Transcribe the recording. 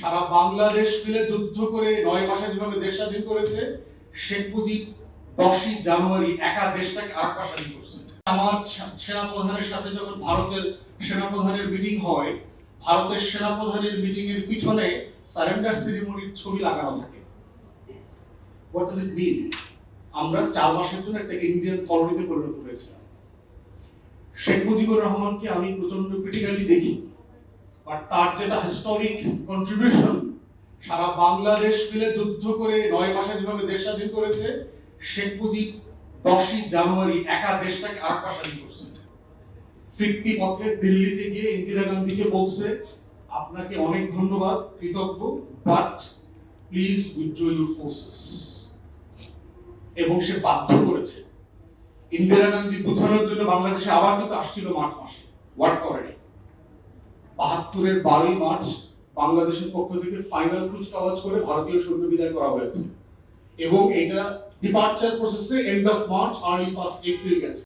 সারা বাংলাদেশ মিলে যুদ্ধ করে নয় মাসে যেভাবে দেশ স্বাধীন করেছে, শেখ মুজিব দশই জানুয়ারি একা দেশটাকে আরেকটা স্বাধীন করছে। আমার সেনাপ্রধানের সাথে যখন ভারতের সেনাপ্রধানের মিটিং হয়, ভারতের সেনাপ্রধানের মিটিং এর পিছনে সারেন্ডার সেরিমনির ছবি লাগানো থাকে। হোয়াট ডাজ ইট মিন আমরা চার মাসের জন্য একটা ইন্ডিয়ান কলোনিতে পরিণত হয়েছিলাম। শেখ মুজিবুর রহমানকে আমি প্রচণ্ড ক্রিটিক্যালি দেখি। আর তার যেটা হিস্টোরিক কন্ট্রিবিউশন সারা বাংলাদেশ মিলে যুদ্ধ করে নয় মাসে যেভাবে দেশ স্বাধীন করেছে, শেখ মুজিব দশই জানুয়ারি একা দেশটাকে আরেকটা স্বাধীন করছে। ফিরতি পথে দিল্লিতে গিয়ে ইন্দিরা গান্ধীকে বলছে, আপনাকে অনেক ধন্যবাদ, কৃতজ্ঞ but please withdraw your forces এবং সে বাধ্য করেছে। ইন্দিরা গান্ধী বোঝানোর জন্য বাংলাদেশে আবার কিন্তু আসছিল মার্চ মাসে ওয়ার্ক করেনি বাহাত্তরের বারোই মার্চ বাংলাদেশের পক্ষ থেকে ফাইনাল ক্রুজ কাওয়াজ করে ভারতীয় সৈন্য বিদায় করা হয়েছে। এবং এটা ডিপার্চার প্রসেসে end of March early first April গেছে।